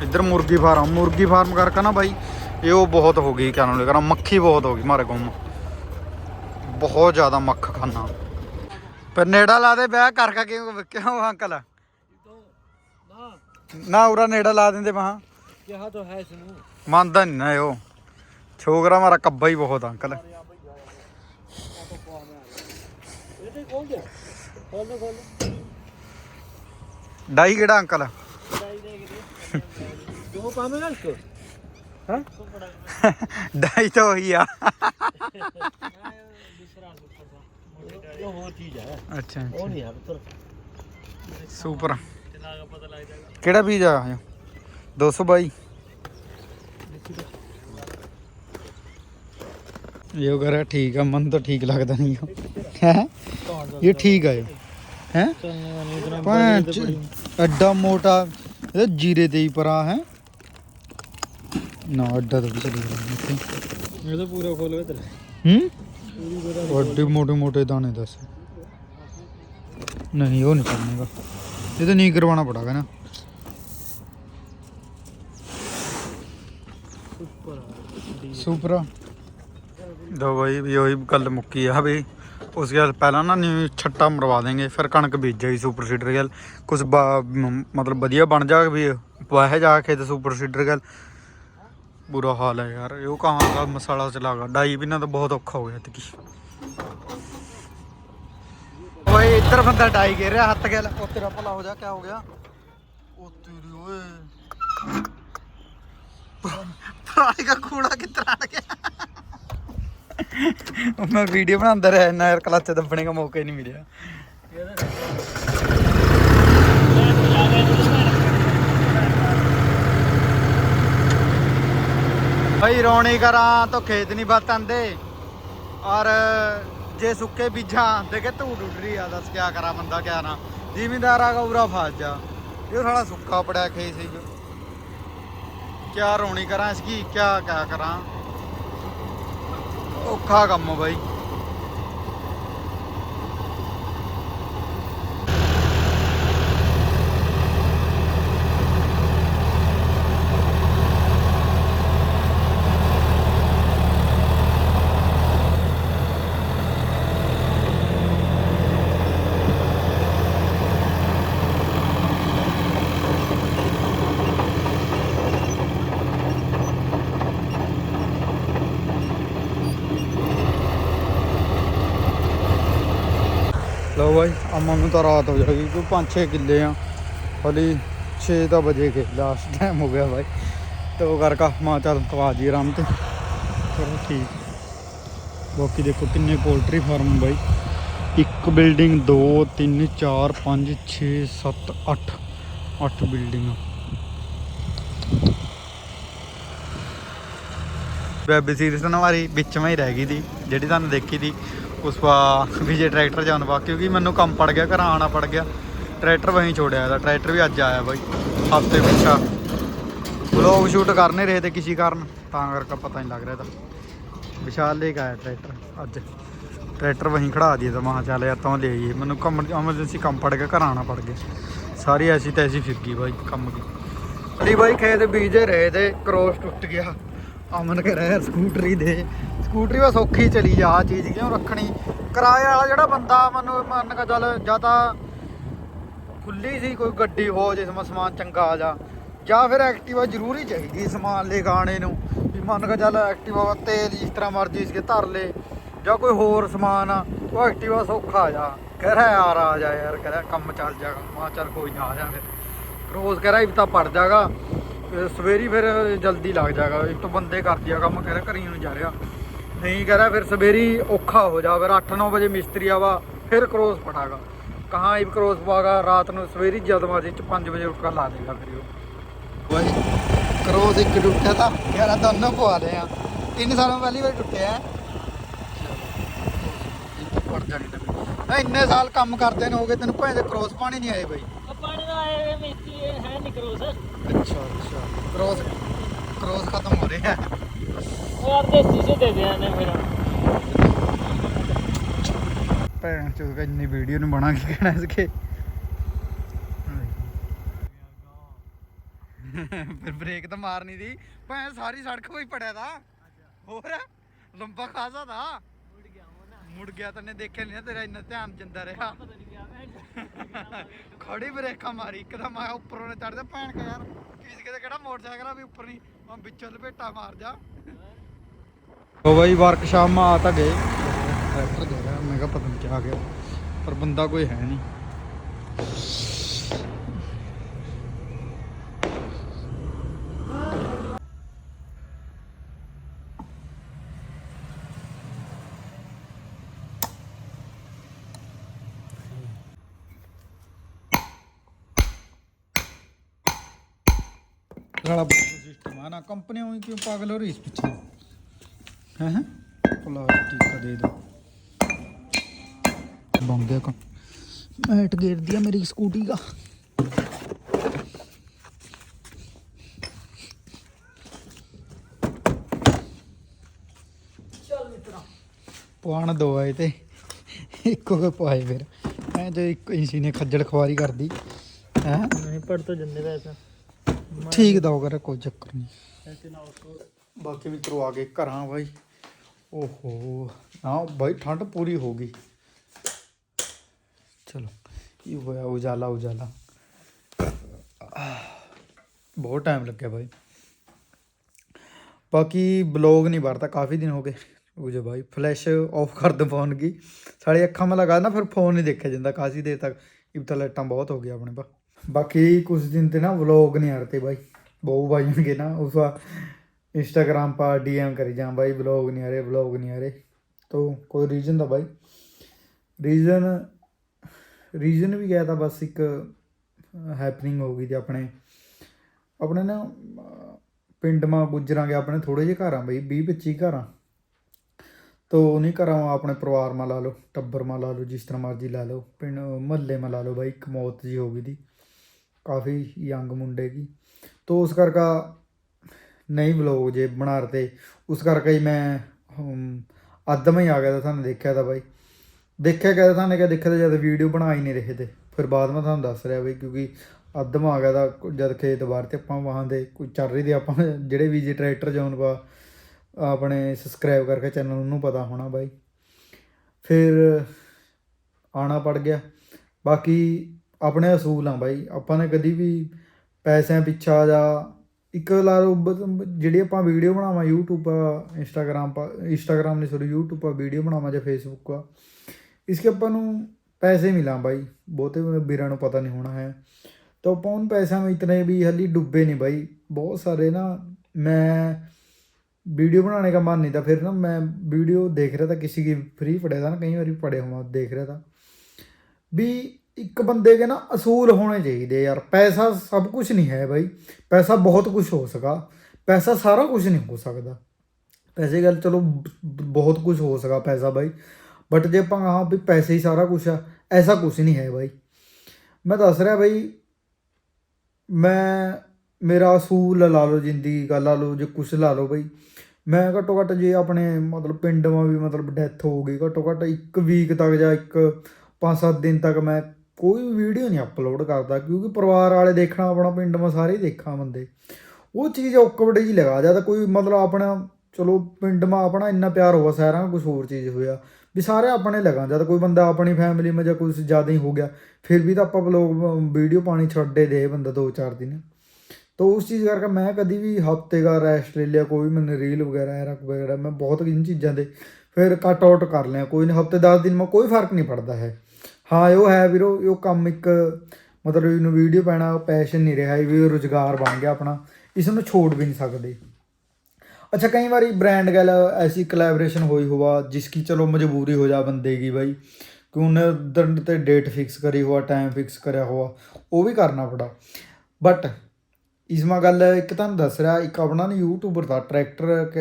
ਇੱਧਰ ਮੁਰਗੀ ਫਾਰਮ ਮੁਰਗੀ ਫਾਰਮ ਕਰਕੇ ਨਾ ਬਾਈ, ਇਹ ਉਹ ਬਹੁਤ ਹੋ ਗਈ ਕਾਨੂੰਨ ਲਗਾ ਮੱਖੀ ਬਹੁਤ ਹੋ ਗਈ, ਮਾਰੇ ਗੁੰਮ। ਬਹੁਤ ਜ਼ਿਆਦਾ ਮੱਖ ਖਾਨਾ। ਪਰ ਨੇੜਾ ਲਾ ਦੇ ਬਹਿ ਕਰਕੇ ਕਿਉਂ ਅੰਕਲ? ਨਾ ਉਰਾ ਨੇੜਾ ਲਾ ਦਿੰਦੇ ਮਹਾ ਕਿਹਾ। ਤਾਂ ਹੈ ਇਸ ਨੂੰ ਮੰਨਦਾ ਨਹੀਂ ਨਾ ਉਹ ਛੋਗਰਾ ਮਾਰਾ ਕੱਬਾ ਹੀ ਬਹੁਤ ਅੰਕਲ। ਡਾਈ ਕਿਹੜਾ ਅੰਕਲ? ਡਾਈ ਤਾਂ ਉਹੀ ਆ। ਉਹ ਹੋਰ ਚੀਜ਼ ਹੈ ਅੱਛਾ ਉਹ ਨਹੀਂ ਹੈ ਪੁੱਤਰ। ਸੁਪਰ ਖਾ ਕੇ ਪਤਾ ਲੱਗ ਜਾਏਗਾ ਕਿਹੜਾ ਬੀਜ ਆ 222 ਇਹ ਕਰਾ ਠੀਕ ਆ ਮਨ ਤਾਂ ਠੀਕ ਲੱਗਦਾ ਨਹੀਂ ਹੈ ਇਹ ਠੀਕ ਆ ਇਹ ਹੈ ਪੰਜ ਐਡਾ ਮੋਟਾ ਇਹ ਜੀਰੇ ਤੇ ਹੀ ਪਰਾ ਹੈ ਨਾ ਐਡਾ ਤਾਂ ਚਲੀ ਗਿਆ ਇਹ ਤਾਂ ਪੂਰਾ ਖੋਲ ਵੇ ਤੇਰੇ ਹੂੰ ਵੱਡੇ ਮੋਟੇ ਮੋਟੇ ਦਾਣੇ ਦੱਸ ਨਹੀਂ ਉਹ ਨਹੀਂ ਚੱਲੇਗਾ ये तो नहीं करवाना पड़ेगा ना सुपरा दो भाई वही गल मुक्की है भाई उसके बाद पहला ना न्यू छट्टा मरवा देंगे फिर कणक बीज जाएगी सुपर सीडर गल कुछ बा- मतलब बढ़िया बन जाएगा भी वह जा खेत सुपर सीडर गल बुरा हाल है यार यो कहाँ का मसाला चलागा डाई भी ना तो बहुत औखा हो गया तकी ਓਏ ਇੱਧਰ ਬੰਦਾ ਡਾਈ ਗੇ ਰਿਹਾ ਹੱਥ ਗਿਆ ਉਹ ਤੇਰਾ ਭਲਾ ਹੋ ਜਾ ਕਿਆ ਹੋ ਗਿਆ? ਉਹ ਤੇਰੀ ਓਏ। ਪਰਾਲੀ ਦਾ ਕੂੜਾ ਕਿੱਧਰ ਆ ਗਿਆ? ਉਹ ਮੈਂ ਵੀਡੀਓ ਬਣਾਉਂਦਾ ਰਿਹਾ ਨਾ ਯਾਰ ਕਲੱਚ ਦੱਬਣੇ ਦਾ ਮੌਕਾ ਹੀ ਨਹੀਂ ਮਿਲਿਆ। ਭਾਈ ਰੌਣੀ ਕਰਾਂ ਤਾਂ ਖੇਤ ਨਹੀਂ ਬਤੰਦੇ ਔਰ ਜੇ ਸੁੱਕੇ ਬੀਜਾਂ, ਦੇਖੇ ਧੂੜ ਉੱਡ ਰਹੀ ਆ, ਦੱਸ ਕਿਆ ਕਰਾਂ ਬੰਦਾ, ਕਿਆ ਨਾ। ਜ਼ਿਮੀਂਦਾਰ ਆ ਗੌਰਾ ਫਸ ਜਾ। ਇਹ ਸਾਲਾ ਸੁੱਕਾ ਪੜਿਆ ਖੇ ਸੀ। ਕਿਆ ਰੋਣੀ ਕਰਾਂ, ਇਸ ਕੀ ਕਿਆ ਕਿਆ ਕਰਾਂ। ਔਖਾ ਕੰਮ ਬਾਈ। ਲਓ ਨੂੰ ਤਾਂ ਰਾਤ ਹੋ ਜਾਏਗੀ ਕੋਈ 5-6 ਕਿੱਲੇ ਆ। ਹਲੀ 6 ਤਾਂ ਵਜੇ ਕੇ ਲਾਸਟ ਟਾਈਮ ਹੋ ਗਿਆ ਬਾਈ। ਤੇ ਉਹ ਕਰਕੇ ਮਾ ਚੱਲ ਤਵਾ ਜੀ ਆਰਾਮ ਤੇ। ਚਲੋ ਠੀਕ। ਬਾਕੀ ਦੇਖੋ ਕਿੰਨੇ ਪੋਲਟਰੀ ਫਾਰਮ ਬਾਈ। ਇੱਕ ਬਿਲਡਿੰਗ 2 3 4 5 6 7 8 8 ਬਿਲਡਿੰਗਾਂ ਵੈਬ ਸੀਰੀਜ਼ ਨਾ ਹਮਾਰੀ ਵਿੱਚ ਮੈਂ ਹੀ ਰਹਿ ਗਈ ਸੀ, ਜਿਹੜੀ ਤੁਹਾਨੂੰ ਦੇਖੀ ਸੀ। ਉਸ ਪਾ ਵਿਜੇ ਟਰੈਕਟਰ ਜਾਣ ਵਾ, ਕਿਉਂਕਿ ਮੈਨੂੰ ਕੰਮ ਪੜ ਗਿਆ, ਘਰ ਆਣਾ ਪੜ ਗਿਆ। ਟਰੈਕਟਰ ਵਹੀਂ ਛੋੜਿਆ ਇਹਦਾ, ਟਰੈਕਟਰ ਵੀ ਅੱਜ ਆਇਆ ਬਾਈ, ਹਫ਼ਤੇ ਪਿੱਛਾ। ਵਲੌਗ ਸ਼ੂਟ ਕਰ ਰਹੇ ਤੇ ਕਿਸੇ ਕਾਰਨ, ਤਾਂ ਕਰਕੇ ਪਤਾ ਨਹੀਂ ਲੱਗ ਰਿਹਾ ਤਾਂ ਵਿਸ਼ਾਲ ਲੈ ਕੇ ਆਇਆ ਟਰੈਕਟਰ, ਅੱਜ। ਟਰੈਕਟਰ ਵਹੀਂ ਖੜਾ ਦਿਆ ਤਾਂ ਮਹਾ ਚੱਲ ਯਾਰ, ਤਾਂ ਲੈ ਆਈਏ ਮੈਨੂੰ ਕੰਮ ਐਮਰਜੈਂਸੀ ਕੰਮ ਪੜ ਗਿਆ, ਘਰ ਆਣਾ ਪੜ ਗਿਆ। ਸਾਰੀ ਐਸੀ ਤੈਸੀ ਫਿਰ ਗਈ ਬਾਈ, ਕੰਮ ਦੀ। ਅੜੀ ਬਾਈ ਖੇਤ ਬੀਜੇ ਰਹੇ ਤੇ ਕ੍ਰੋਸ ਟੁੱਟ ਗਿਆ। ਅਮਨ ਕਰ ਰਿਹਾ ਸਕੂਟਰੀ ਦੇ। ਸਕੂਟਰੀ ਵਾ ਸੌਖੀ ਚਲੀ ਜਾ ਆਹ ਚੀਜ਼ ਕਿਉਂ ਰੱਖਣੀ? ਕਿਰਾਏ ਵਾਲਾ ਜਿਹੜਾ ਬੰਦਾ ਮੈਨੂੰ, ਮੰਨ ਕੇ ਚੱਲ, ਜਾਂ ਤਾਂ ਖੁੱਲੀ ਸੀ ਕੋਈ ਗੱਡੀ, ਹੋ ਜਿਸ ਮਾ ਸਮਾਨ ਚੰਗਾ ਆ ਜਾ। ਜਾਂ ਫਿਰ ਐਕਟਿਵਾ ਜ਼ਰੂਰੀ ਚਾਹੀਦੀ ਸਮਾਨ ਲੈ ਗਾਣੇ ਨੂੰ, ਵੀ ਮੰਨ ਕੇ ਚੱਲ ਐਕਟਿਵਾ ਤੇਲ ਜਿਸ ਤਰ੍ਹਾਂ ਮਰਜ਼ੀ ਇਸਕੇ ਧਰ ਲੈ, ਜਾਂ ਕੋਈ ਹੋਰ ਸਮਾਨ ਆ, ਉਹ ਐਕਟਿਵਾ ਸੌਖਾ ਆ ਜਾ। ਕਹਿ ਰਿਹਾ ਯਾਰ ਆ ਜਾ ਯਾਰ, ਕਹਿ ਰਿਹਾ ਕੰਮ ਚੱਲ ਜਾਗਾ ਮਾ ਚੱਲ ਕੋਈ ਨਾ ਆ ਜਾ ਫਿਰ ਰੋਜ਼ ਕਹਿ ਰਿਹਾ ਇਹ ਤਾਂ ਪੜ ਜਾਗਾ ਸਵੇਰੀ ਫਿਰ ਜਲਦੀ ਲੱਗ ਜਾਗਾ ਇੱਕ ਤਾਂ ਬੰਦੇ ਕਰਦੀ ਆ ਕੰਮ, ਕਹਿ ਰਿਹਾ ਘਰੀ ਨੂੰ ਜਾ ਰਿਹਾ। ਨਹੀਂ ਕਹਿ ਰਿਹਾ ਫਿਰ ਸਵੇਰੀ ਔਖਾ ਹੋ ਜਾ ਫਿਰ 8-9 ਵਜੇ ਮਿਸਤਰੀ ਆਵਾ ਫਿਰ ਕ੍ਰੋਸ ਪੜਾਗਾ ਕਹਾਂ ਇਹ ਕ੍ਰੋਸ ਪਾਗਾ ਰਾਤ ਨੂੰ ਸਵੇਰੀ ਜਲਦਬਾਜ਼ੀ ਚ 5 ਵਜੇ ਉੱਠ ਕੇ ਲਾ ਦੇਗਾ ਫਿਰ ਉਹ। ਬਾਈ ਕ੍ਰੋਸ ਇੱਕ ਟੁੱਟਿਆ ਤਾਂ ਯਾਰ ਦੋਨੋਂ ਪਵਾ ਲਏ ਆ। ਤਿੰਨ ਸਾਲਾਂ ਪਹਿਲੀ ਵਾਰ ਟੁੱਟਿਆ ਹੈ। ਪੜ ਜਾਣੀ ਤਾਂ ਇੰਨੇ ਸਾਲ ਕੰਮ ਕਰਦੇ ਨੇ ਹੋ ਗਏ ਤੈਨੂੰ ਭਾਵੇਂ ਤੇ ਕ੍ਰੋਸ ਪਾਣੀ ਨਹੀਂ ਆਏ ਬਾਈ। ਆ ਪਾਣੀ ਦਾ ਆਏ ਮਿਸਤਰੀ ਇਹ ਹੈ ਨਹੀਂ ਕਰੋਸ ਅੱਛਾ ਅੱਛਾ। ਕ੍ਰੋਸ ਕ੍ਰੋਸ ਖਤਮ ਹੋ ਰਿਹਾ। ਹੈ ਉਹ ਯਾਰ ਦੇਸੀ ਸੇ ਦੇ ਨੇ ਮੇਰਾ। ਭੈਣ ਚੋਦ ਇੰਨੀ ਵੀਡੀਓ ਨੂੰ ਬਣਾ ਕੇ ਕਹਿਣਾ ਇਸਕੇ ਫਿਰ ਬ੍ਰੇਕ ਤਾਂ ਮਾਰਨੀ ਦੀ ਭੈਣ, ਸਾਰੀ ਸੜਕ ਕੋਈ ਪੜਿਆ ਦਾ ਹੋਰ, ਲੰਬਾ ਖਾਸਾ ਦਾ ਮੁੜ ਗਿਆ ਉਹ ਮੁੜ ਗਿਆ ਤੈਨੇ ਦੇਖਿਆ ਨਹੀਂ ਤੇਰਾ ਇੰਨਾ ਧਿਆਨ ਜਾਂਦਾ ਰਿਹਾ। ਖੜੀ ਬ੍ਰੇਕਾਂ ਮਾਰੀ, ਇੱਕਦਮ ਆ ਉੱਪਰੋਂ ਨੇ ਚੜਦਾ ਭੈਣ ਕਾ ਯਾਰ ਕਿਸ ਕਿਹੜਾ ਮੋਟਰਸਾਈਕਲ ਆ ਵੀ ਉੱਪਰ ਨਹੀਂ ਮੈਂ ਵਿੱਚੋਂ ਲਪੇਟਾ ਮਾਰ ਜਾ। ਉਹ ਬਾਈ ਵਰਕਸ਼ਾਪ ਮਾ ਆ ਤਾਂ ਗਏ ਟਰੈਕਟਰ ਦੇ ਰਿਹਾ, ਮੈਂ ਕਿਹਾ ਪਤਾ ਨਹੀਂ ਕਿਆ ਗਿਆ, ਪਰ ਬੰਦਾ ਕੋਈ ਹੈ ਨਹੀਂ ਸਾਲਾ ਸਿਸਟਮ ਆ ਨਾ ਕੰਪਨੀ ਉਹੀ ਕਿਉਂ ਪਾਗਲ ਹੋ ਰਹੀ ਇਸ ਪਿੱਛੇ? ਸਕੂਟੀ ਦਾ। ਪਵਾਣ ਦੋ ਆਏ ਤੇ ਇੱਕੋ ਕੋ ਪਾਏ ਫਿਰ। ਐ ਜੋ ਇੱਕ ਇਸੀ ਨੇ ਖੱਜਲ ਖਵਾਰੀ ਕਰਦੀ। ਹੈ? ਨਹੀਂ ਪੜ ਤੋਂ ਜੰਦੇ ਵੈਸਾ। ਠੀਕ ਦਾਓ ਕਰ ਕੋਈ ਚੱਕਰ ਨਹੀਂ। ਬਾਕੀ ਮਿੱਤਰੋ ਆ ਕੇ ਘਰਾਂ ਬਾਈ। ਓਹੋ ਹਾਂ ਬਾਈ ਠੰਡ ਪੂਰੀ ਹੋ ਗਈ। ਚਲੋ, ਕੀ ਹੋਇਆ ਉਜਾਲਾ ਉਜਾਲਾ। ਬਹੁਤ ਟਾਈਮ ਲੱਗਿਆ ਬਾਈ। ਬਾਕੀ ਬਲੌਗ ਨਹੀਂ ਵਰਤਾ, ਕਾਫੀ ਦਿਨ ਹੋ ਗਏ। ਉਹ ਉਜੇ ਬਾਈ ਫਲੈਸ਼ ਆਫ ਕਰ ਦੋ ਫੋਨ ਕੀ। ਸਾਡੀ ਅੱਖਾਂ ਮੇ ਲਗਾ ਨਾ ਫਿਰ ਫੋਨ ਨਹੀਂ ਦੇਖਿਆ ਜਾਂਦਾ, ਕਾਫੀ ਦੇਰ ਤੱਕ। ਇਬ ਤਾਂ ਲਾਈਟਾਂ ਬਹੁਤ ਹੋ ਗਿਆ ਆਪਣੇ ਪਾ। ਬਾਕੀ ਕੁਝ ਦਿਨ ਤੇ ਨਾ ਵਲੌਗ ਨਹੀਂ ਆਰਤੇ ਬਾਈ। ਬਹੁ ਭਾਈ ਹੋਣਗੇ ਨਾ, ਉਸ इंस्टाग्राम पर डीएम करी जा भाई ब्लॉग नहीं आ रहे ब्लॉग नहीं आ रहे तो कोई रीजन था भाई रीजन रीजन भी गया था बस एक हैपनिंग हो गई थी अपने ਆਪਣੇ ਨਾ ਅਹ, ਪਿੰਡ ਮਾ ਗੁਜਰਾਂਗੇ ਆਪਣੇ ਥੋੜੇ ਜਿਹੇ ਘਰਾਂ ਬਈ 20 25 ਘਰਾਂ ਤੋ ਨਹੀਂ ਘਰਾਂ ਮਾ ਆਪਣੇ ਪਰਿਵਾਰ ਮਾ ਲਾ ਲਓ ਟੱਬਰ ਮਾ ਲਾ ਲਓ ਜਿਸ ਤਰ੍ਹਾਂ ਮਰਜ਼ੀ ਲਾ ਲਓ ਪਿੰਡ ਮਹੱਲੇ ਮਾ ਲਾ ਲਓ ਬਾਈ ਇੱਕ ਮੌਤ ਜੀ ਹੋ ਗਈ ਦੀ ਕਾਫੀ ਯੰਗ ਮੁੰਡੇ ਕੀ ਤੋ ਉਸ ਕਰਕੇ ਨਹੀਂ ਵਲੋਗ ਜੇ ਬਣਾ ਰਤੇ ਉਸ ਕਰਕੇ ਮੈਂ ਹਮ, ਅੱਧਮ ਹੀ ਆ ਗਿਆ ਤਾਂ ਤੁਹਾਨੂੰ ਦੇਖਿਆ ਤਾਂ ਬਾਈ। ਦੇਖਿਆ ਗਿਆ ਤਾਂ ਤੁਹਾਨੂੰ ਕਿਹਾ ਦੇਖਿਆ ਤਾਂ ਜਦ ਵੀਡੀਓ ਬਣਾ ਹੀ ਨਹੀਂ ਰਹੇ ਤੇ। ਫਿਰ ਬਾਅਦ ਮੈਂ ਤੁਹਾਨੂੰ ਦੱਸ ਰਿਹਾ ਬਈ ਕਿਉਂਕਿ ਅੱਧਮ ਆ ਗਿਆ ਤਾਂ ਜਦ ਖੇਤ ਬਾਹਰ ਤੇ ਆਪਾਂ ਵਾਹਾਂ ਦੇ ਕੋਈ ਚੱਲ ਰਹੀ ਦੇ ਆਪਾਂ ਜਿਹੜੇ ਵੀ ਜੇ ਟਰੈਕਟਰ ਜੋਨ ਵਾ ਆਪਣੇ ਸਬਸਕ੍ਰਾਈਬ ਕਰਕੇ ਚੈਨਲ ਉਹਨੂੰ ਪਤਾ ਹੋਣਾ ਬਾਈ। ਫਿਰ ਆਣਾ ਪੜ ਗਿਆ। ਬਾਕੀ ਆਪਣੇ ਅਸੂਲ ਆ ਬਾਈ। ਆਪਾਂ ਨੇ ਕਦੀ ਵੀ ਪੈਸਿਆਂ ਪਿੱਛਾ ਜਾਂ ਇੱਕ ਲਾ ਲਓ ਬ- ਜਿਹੜੀ ਆਪਾਂ ਵੀਡੀਓ ਬਣਾਵਾਂ YouTube ਪਾ ਇੰਸਟਾਗ੍ਰਾਮ ਪਾ ਇੰਸਟਾਗ੍ਰਾਮ ਨਹੀਂ ਸੌਰੀ YouTube ਪਾ ਵੀਡੀਓ ਬਣਾਵਾਂ ਜਾਂ Facebook ਪਾ ਇਸਕੇ ਆਪਾਂ ਨੂੰ पैसे मिला भाई बहुते बीरा ਨੂੰ ਪਤਾ ਨਹੀਂ ਹੋਣਾ ਹੈ तो अपन उन पैसा में इतने भी हली डूबे नहीं भाई बहुत सारे ना मैं वीडियो बनाने का मन नहीं था फिर ना मैं वीडियो देख रहा था किसी की फ्री पढ़ा था ना कई बार पढ़े हुआ देख रहा था ਵੀ ਇੱਕ ਬੰਦੇ ਕੇ ਨਾ ਅਸੂਲ ਹੋਣੇ ਚਾਹੀਦੇ ਯਾਰ। ਪੈਸਾ ਸਭ ਕੁਝ ਨਹੀਂ ਹੈ ਬਾਈ। ਪੈਸਾ ਬਹੁਤ ਕੁਝ ਹੋ ਸਕਾ ਪੈਸਾ ਸਾਰਾ ਕੁਝ ਨਹੀਂ ਹੋ ਸਕਦਾ। ਪੈਸੇ ਗੱਲ ਚਲੋ ਬਹੁਤ ਕੁਝ ਹੋ ਸਕਾ ਪੈਸਾ ਬਾਈ। ਬਟ ਜੇ ਆਪਾਂ ਹਾਂ ਵੀ ਪੈਸੇ ਹੀ ਸਾਰਾ ਕੁਝ ਆ, ਐਸਾ ਕੁਝ ਨਹੀਂ ਹੈ ਬਾਈ। ਮੈਂ ਦੱਸ ਰਿਹਾ ਬਾਈ, ਮੈਂ, ਮੇਰਾ ਅਸੂਲ ਲਾ ਲਓ, ਜ਼ਿੰਦਗੀ ਦਾ ਲਾ ਲਓ, ਜੇ ਕੁਝ ਲਾ ਲਓ ਬਾਈ। ਮੈਂ ਘੱਟੋ ਘੱਟ ਜੇ ਆਪਣੇ ਮਤਲਬ ਪਿੰਡ ਮਾ ਵੀ ਮਤਲਬ ਡੈਥ ਹੋ ਗਈ, ਘੱਟੋ ਘੱਟ ਇੱਕ ਵੀਕ ਤੱਕ ਜਾਂ ਇੱਕ ਪੰਜ ਸੱਤ ਦਿਨ ਤੱਕ ਮੈਂ ਕੋਈ ਵੀ ਵੀਡੀਓ ਨਹੀਂ ਅਪਲੋਡ ਕਰਦਾ, ਕਿਉਂਕਿ ਪਰਿਵਾਰ ਵਾਲੇ ਦੇਖਣਾ, ਆਪਣਾ ਪਿੰਡ ਮਾ ਸਾਰੇ ਦੇਖਾਂ ਬੰਦੇ। ਉਹ ਚੀਜ਼ ਔਕਵਰਡ ਜੀ ਲਗਾ ਜਾਂ ਕੋਈ ਮਤਲਬ ਆਪਣਾ, ਚਲੋ ਪਿੰਡ ਮਾ ਆਪਣਾ ਇੰਨਾ ਪਿਆਰ ਹੋਆ ਸਾਰਾ ਕੁਝ ਹੋਰ ਚੀਜ਼ ਹੋਇਆ। ਵੀ ਸਾਰੇ ਆਪਣੇ ਲਗਾ ਜਦ ਕੋਈ ਬੰਦਾ ਆਪਣੀ ਫੈਮਿਲੀ ਮਾ ਜਾਂ ਕੋਈ ਜ਼ਿਆਦਾ ਹੀ ਹੋ ਗਿਆ, ਫਿਰ ਵੀ ਤਾਂ ਆਪਾਂ ਲੋਕ ਵੀਡੀਓ ਪਾਣੀ ਛੱਡੇ ਦੇ ਬੰਦਾ 2-4 ਦਿਨ। ਤਾਂ ਉਸ ਚੀਜ਼ ਕਰਕੇ ਮੈਂ ਕਦੀ ਵੀ ਹਫ਼ਤੇ ਦਾ ਰੈਸਟ ਲੈ ਲਿਆ, ਕੋਈ ਮੈਂ ਰੀਲ ਵਗੈਰਾ, ਐਰਾ ਵਗੈਰਾ, ਮੈਂ ਬਹੁਤ ਇਨ ਚੀਜ਼ਾਂ ਦੇ ਫਿਰ ਕੱਟ ਆਊਟ ਕਰ ਲਿਆ। ਕੋਈ ਨਾ, ਹਫ਼ਤੇ 10 ਦਿਨ ਮੈਂ ਕੋਈ ਫ਼ਰਕ ਨਹੀਂ ਪੜਦਾ ਹੈ। ਹਾਂ ਉਹ ਹੈ ਵੀਰੋ ਉਹ ਕੰਮ ਇੱਕ ਮਤਲਬ ਇਹਨੂੰ ਵੀਡੀਓ ਪੈਣਾ ਪੈਸ਼ਨ ਨਹੀਂ ਰਿਹਾ ਇਹ ਵੀ ਰੁਜ਼ਗਾਰ ਬਣ ਗਿਆ ਆਪਣਾ ਇਸ ਨੂੰ ਛੋੜ ਵੀ ਨਹੀਂ ਸਕਦੇ अच्छा कई बार ब्रांड गल ऐसी कोलैबोरेशन हुई हुआ जिसकी चलो मजबूरी हो जा बंदे की भाई कि उन्हें उधर ते डेट फिक्स करी हुआ टाइम फिक्स करा हुआ वो भी करना पड़ा बट इसमें गल एक ਤੁਹਾਨੂੰ ਦੱਸ ਰਿਹਾ ਇੱਕ ਆਪਣਾ ਨਾ ਯੂਟਿਊਬਰ ਦਾ ਟਰੈਕਟਰ